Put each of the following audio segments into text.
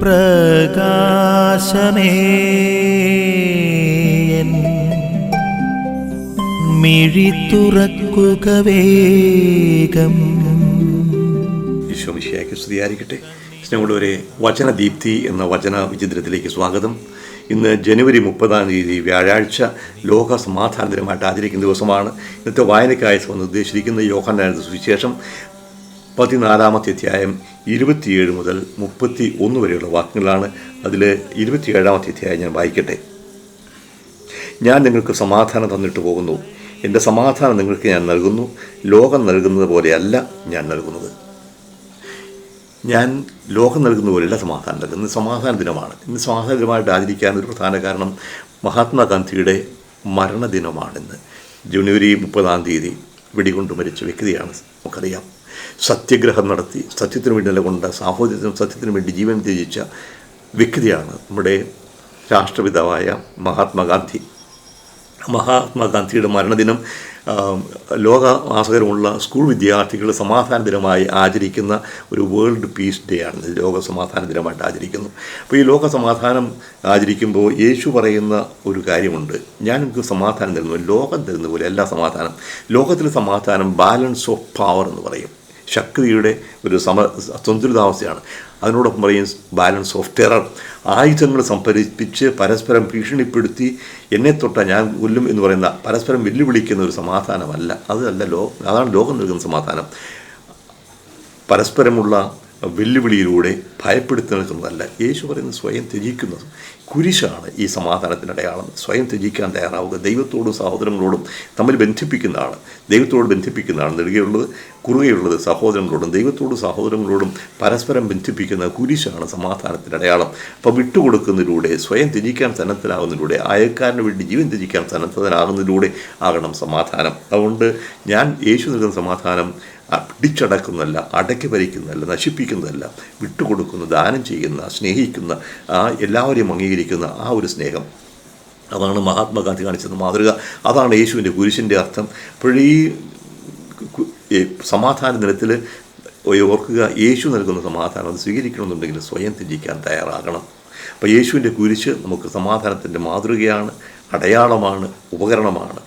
പ്രകാശമേ. മിഴി തുറക്കുക വേഗം. ഈശോമിശിയാക്കി സ്തുതിയായിരിക്കട്ടെ. സ്നേഹമുള്ളവരെ വചനദീപ്തി എന്ന വചന വിചിത്രത്തിലേക്ക് സ്വാഗതം. ഇന്ന് ജനുവരി മുപ്പതാം തീയതി വ്യാഴാഴ്ച ലോക സമാധാന ദിനമായിട്ട് ആചരിക്കുന്ന ദിവസമാണ്. ഇന്നത്തെ വായനയ്ക്കായി ഉദ്ദേശിച്ചിരിക്കുന്ന യോഹന്നാനന്ദ സുവിശേഷം പതിനാലാമത്തെ അധ്യായം ഇരുപത്തിയേഴ് മുതൽ മുപ്പത്തി ഒന്ന് വരെയുള്ള വാക്യങ്ങളാണ് അതിൽ ഇരുപത്തിയേഴാമത്തെ അധ്യായം ഞാൻ വായിക്കട്ടെ. ഞാൻ നിങ്ങൾക്ക് സമാധാനം തന്നിട്ട് പോകുന്നു. എന്റെ സമാധാനം നിങ്ങൾക്ക് ഞാൻ നൽകുന്നു. ലോകം നൽകുന്നത് പോലെയല്ല ഞാൻ നൽകുന്നത്. ഞാൻ ലോകം നൽകുന്ന പോലെയല്ല സമാധാനം നൽകുന്നത്. സമാധാന ദിനമാണ്. ഇന്ന് സമാധാന ദിനമായിട്ട് ആചരിക്കാൻ ഒരു പ്രധാന കാരണം മഹാത്മാഗാന്ധിയുടെ മരണദിനമാണിന്ന്. ജനുവരി മുപ്പതാം തീയതി വെടികൊണ്ട് മരിച്ച വ്യക്തിയാണ്. നമുക്കറിയാം. സത്യഗ്രഹം നടത്തി സത്യത്തിന് വേണ്ടി നിലകൊണ്ട സാഹോദര്യത്തിനും സത്യത്തിനും വേണ്ടി ജീവൻ ത്യജിച്ച വ്യക്തിയാണ് നമ്മുടെ രാഷ്ട്രപിതാവായ മഹാത്മാഗാന്ധി. മഹാത്മാഗാന്ധിയുടെ മരണദിനം ലോക ആസകരമുള്ള സ്കൂൾ വിദ്യാർത്ഥികൾ സമാധാന ദിനമായി ആചരിക്കുന്ന ഒരു വേൾഡ് പീസ് ഡേ ആണ്. ലോക സമാധാന ദിനമായിട്ട് ആചരിക്കുന്നു. അപ്പോൾ ഈ ലോക സമാധാനം ആചരിക്കുമ്പോൾ യേശു പറയുന്ന ഒരു കാര്യമുണ്ട്. ഞാൻ എനിക്ക് സമാധാനം തരുന്നു. ലോകം തരുന്ന പോലെ എല്ലാ സമാധാനം. ലോകത്തിലെ സമാധാനം ബാലൻസ് ഓഫ് പവർ എന്ന് പറയും. ശക്തിയുടെ ഒരു സമ സന്തുലിതാവസ്ഥയാണ്. അതിനോടൊപ്പം പറയും ബാലൻസ് ഓഫ് ടെറർ ആയുധങ്ങൾ സംഭരിപ്പിച്ച് പരസ്പരം ഭീഷണിപ്പെടുത്തി എന്നെ തൊട്ട ഞാൻ കൊല്ലും എന്ന് പറയുന്ന പരസ്പരം വെല്ലുവിളിക്കുന്ന ഒരു സമാധാനമല്ല. അതല്ല ലോ അതാണ് ലോകം നൽകുന്ന സമാധാനം. പരസ്പരമുള്ള വെല്ലുവിളിയിലൂടെ ഭയപ്പെടുത്തി നിൽക്കുന്നതല്ല യേശു പറയുന്നത് സ്വയം ത്യജിക്കുന്നത്. കുരിശാണ് ഈ സമാധാനത്തിന്റെ അടയാളം. സ്വയം ത്യജിക്കാൻ തയ്യാറാവുക. ദൈവത്തോടും സഹോദരങ്ങളോടും തമ്മിൽ ബന്ധിപ്പിക്കുന്നതാണ്. ദൈവത്തോട് ബന്ധിപ്പിക്കുന്നതാണ് നെടുകയുള്ളത്. കുറുകയുള്ളത് സഹോദരങ്ങളോടും ദൈവത്തോടും സഹോദരങ്ങളോടും പരസ്പരം ബന്ധിപ്പിക്കുന്ന കുരിശാണ് സമാധാനത്തിന്റെ അടയാളം. അപ്പോൾ വിട്ടുകൊടുക്കുന്നതിലൂടെ സ്വയം ത്യജിക്കാൻ സന്നദ്ധനാകുന്നതിലൂടെ അയൽക്കാരന് വേണ്ടി ജീവൻ ത്യജിക്കാൻ സന്നദ്ധനാകുന്നതിലൂടെ ആകണം സമാധാനം. അതുകൊണ്ട് ഞാൻ യേശു നൽകുന്ന സമാധാനം പിടിച്ചടക്കുന്നതല്ല അടക്കി ഭരിക്കുന്നതല്ല നശിപ്പിക്കുന്നതല്ല വിട്ടുകൊടുക്കുന്ന ദാനം ചെയ്യുന്ന സ്നേഹിക്കുന്ന ആ എല്ലാവരെയും അംഗീകരിക്കുന്ന ആ ഒരു സ്നേഹം. അതാണ് മഹാത്മാഗാന്ധി കാണിച്ചത് മാതൃക. അതാണ് യേശുവിന്റെ കുരിശിന്റെ അർത്ഥം. അപ്പോഴീ സമാധാന ദിനത്തിൽ ഓർക്കുക യേശു നൽകുന്ന സമാധാനം അത് സ്വീകരിക്കണമെന്നുണ്ടെങ്കിൽ സ്വയം ത്യജിക്കാൻ തയ്യാറാകണം. അപ്പോൾ യേശുവിന്റെ കുരിശ് നമുക്ക് സമാധാനത്തിന്റെ മാതൃകയാണ് അടയാളമാണ് ഉപകരണമാണ്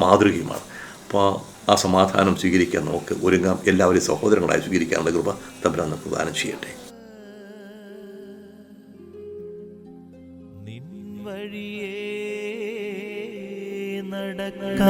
മാതൃകയുമാണ്. അപ്പോൾ ആ സമാധാനം സ്വീകരിക്കാൻ നമുക്ക് ഒരുങ്ങാം. എല്ലാവരെയും സഹോദരങ്ങളായി സ്വീകരിക്കാനുള്ള കൃപ തമ്മിൽ പ്രദാനം ചെയ്യട്ടെ. നടക്ക